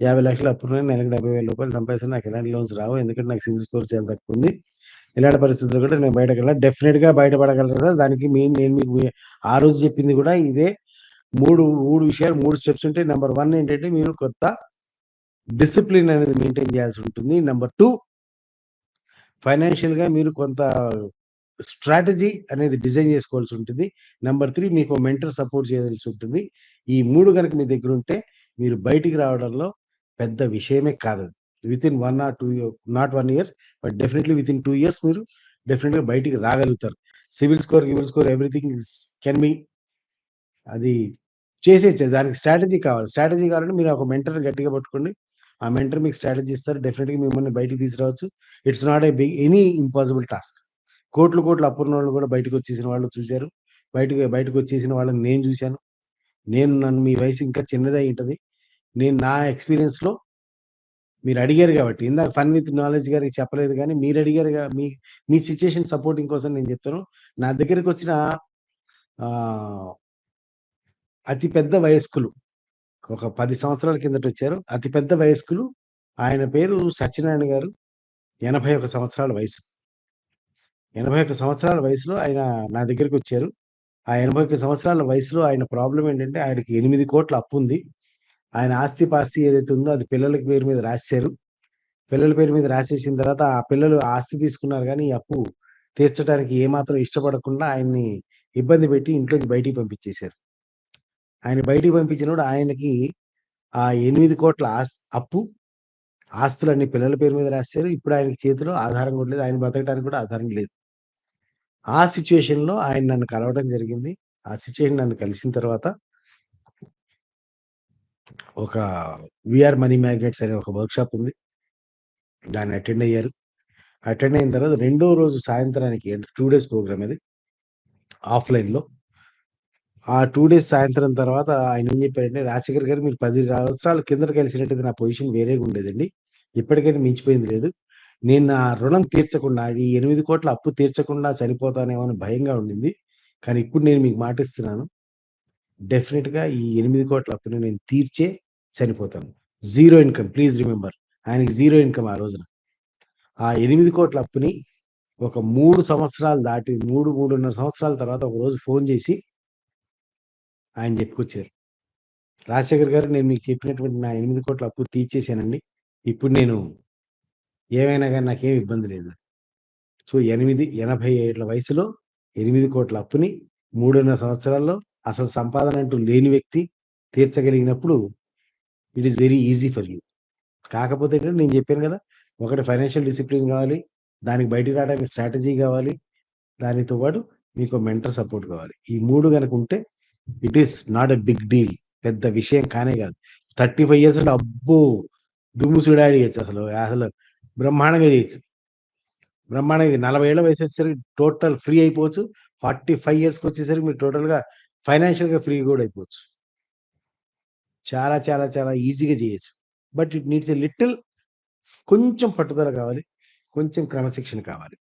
యాభై లక్షలు అప్పుడున్నాయి నెలకు డెబ్బై వేల రూపాయలు సంపాదిస్తాను నాకు ఎలాంటి లోన్స్ రావు. ఎందుకంటే నాకు సివిల్ స్కోర్ చాలా తక్కువ ఉంది. ఇలాంటి పరిస్థితుల్లో కూడా నేను బయటకు వెళ్ళా డెఫినెట్గా బయటపడగలరు సార్ దానికి మీ నేను మీకు ఆ రోజు చెప్పింది కూడా ఇదే. మూడు మూడు విషయాలు మూడు స్టెప్స్ ఉంటాయి నెంబర్ వన్ ఏంటంటే మీరు కొత్త డిసిప్లిన్ అనేది మెయింటైన్ చేయాల్సి ఉంటుంది. నెంబర్ టూ ఫైనాన్షియల్గా మీరు కొంత స్ట్రాటజీ అనేది డిజైన్ చేసుకోవాల్సి ఉంటుంది. నెంబర్ త్రీ మీకు మెంటర్ సపోర్ట్ చేయాల్సి ఉంటుంది. ఈ మూడు కనుక మీ దగ్గర ఉంటే మీరు బయటికి రావడంలో పెద్ద విషయమే కాదు within one or two not one year but definitely within two years మీరు డెఫినెట్గా బయటికి రాగలుగుతారు. Civil score civil score everything can be అది చేసేయచ్చు. దానికి స్ట్రాటజీ కావాలి. స్ట్రాటజీ కావాలంటే మీరు ఒక మెంటర్ గట్టిగా పట్టుకోండి. ఆ మెంటర్ మీకు స్ట్రాటజీ ఇస్తారు. డెఫినెట్గా మిమ్మల్ని బయటికి తీసుకురావచ్చు. It's not a big any impossible task కోట్లు కోట్లు అప్పున్న వాళ్ళు కూడా బయటకు వచ్చేసిన వాళ్ళు చూశారు. బయటకు బయటకు వచ్చేసిన వాళ్ళని నేను చూశాను. నేను నన్ను మీ వయసు ఇంకా చిన్నదై ఉంటుంది. నేను నా ఎక్స్పీరియన్స్లో మీరు అడిగారు కాబట్టి. ఇందాక ఫన్ విత్ నాలెడ్జ్ గారికి చెప్పలేదు కానీ మీరు అడిగారు మీ మీ సిచ్యుయేషన్ సపోర్టింగ్ కోసం నేను చెప్తాను. నా దగ్గరికి వచ్చిన అతి పెద్ద వయస్కులు ఒక పది సంవత్సరాల కిందట వచ్చారు. అతి పెద్ద వయస్కులు ఆయన పేరు సత్యనారాయణ గారు ఎనభై ఒక సంవత్సరాల వయసు. ఎనభై ఒక సంవత్సరాల వయసులో ఆయన నా దగ్గరికి వచ్చారు. ఆ ఎనభై ఒక సంవత్సరాల వయసులో ఆయన ప్రాబ్లం ఏంటంటే ఆయనకి ఎనిమిది కోట్ల అప్పు ఉంది ఆయన ఆస్తి పాస్తి ఏదైతే ఉందో అది పిల్లల పేరు మీద రాశారు. పిల్లల పేరు మీద రాసేసిన తర్వాత ఆ పిల్లలు ఆస్తి తీసుకున్నారు కానీ ఈ అప్పు తీర్చడానికి ఏమాత్రం ఇష్టపడకుండా ఆయన్ని ఇబ్బంది పెట్టి ఇంట్లోకి బయటికి పంపించేశారు. ఆయన బయటికి పంపించినప్పుడు ఆయనకి ఆ ఎనిమిది కోట్ల అప్పు ఆస్తులన్నీ పిల్లల పేరు మీద రాశారు. ఇప్పుడు ఆయనకి చేతిలో ఆధారం కూడా లేదు. ఆయన బతకడానికి కూడా ఆధారం లేదు. ఆ సిచ్యువేషన్లో ఆయన నన్ను కలవడం జరిగింది. ఆ సిచ్యువేషన్ నన్ను కలిసిన తర్వాత ఒక విఆర్ మనీ మ్యాగ్నెట్స్ అనే ఒక వర్క్షాప్ ఉంది. దాన్ని అటెండ్ అయ్యారు. అటెండ్ అయిన తర్వాత రెండో రోజు సాయంత్రానికి టూ డేస్ ప్రోగ్రామ్ అది ఆఫ్లైన్లో. ఆ టూ డేస్ సాయంత్రం తర్వాత ఆయన ఏం చెప్పారంటే రాజశేఖర్ గారు మీరు పది సంవత్సరాల కిందట కలిసినట్టయితే నా పొజిషన్ వేరేగా ఉండేదండి. ఇప్పటికైనా మించిపోయింది లేదు. నేను నా రుణం తీర్చకుండా ఈ ఎనిమిది కోట్ల అప్పు తీర్చకుండా చనిపోతానేమో అని భయంగా ఉండింది. కానీ ఇప్పుడు నేను మీకు మాటిస్తున్నాను. డెఫినెట్గా ఈ ఎనిమిది కోట్ల అప్పుని నేను తీర్చే చనిపోతాను. Zero income please remember. ఆయనకి జీరో ఇన్కమ్ ఆ రోజున. ఆ ఎనిమిది కోట్ల అప్పుని ఒక మూడు సంవత్సరాలు దాటి మూడు మూడున్నర సంవత్సరాల తర్వాత ఒక రోజు ఫోన్ చేసి ఆయన చెప్పుకొచ్చారు. రాజశేఖర్ గారు నేను మీకు చెప్పినటువంటి నా ఎనిమిది కోట్ల అప్పు తీర్చేశానండి. ఇప్పుడు నేను ఏమైనా కానీ నాకేం ఇబ్బంది లేదు. సో ఎనిమిది ఎనభై ఏళ్ళ వయసులో ఎనిమిది కోట్ల అప్పుని మూడున్నర సంవత్సరాల్లో అసలు సంపాదన అంటూ లేని వ్యక్తి తీర్చగలిగినప్పుడు it is very easy for you కాకపోతే ఏంటంటే నేను చెప్పాను కదా ఒకటి ఫైనాన్షియల్ డిసిప్లిన్ కావాలి దానికి బయటికి రావడానికి స్ట్రాటజీ కావాలి దానితో పాటు మీకు మెంటర్ సపోర్ట్ కావాలి. ఈ మూడు కనుక ఉంటే it is not a big deal పెద్ద విషయం కానే కాదు. థర్టీ ఫైవ్ ఇయర్స్ అంటే అబ్బో దుమ్ము సుడాడి చేయొచ్చు అసలు అసలు బ్రహ్మాండంగా చేయొచ్చు. బ్రహ్మాండంగా నలభై ఏళ్ళ వయసు వచ్చేసరికి టోటల్ ఫ్రీ అయిపోవచ్చు. ఫార్టీ ఫైవ్ ఇయర్స్కి వచ్చేసరికి మీరు టోటల్గా ఫైనాన్షియల్గా ఫ్రీ కూడా అయిపోవచ్చు. చాలా చాలా చాలా ఈజీగా చేయొచ్చు. But it needs a little కొంచెం పట్టుదల కావాలి. కొంచెం క్రమశిక్షణ కావాలి.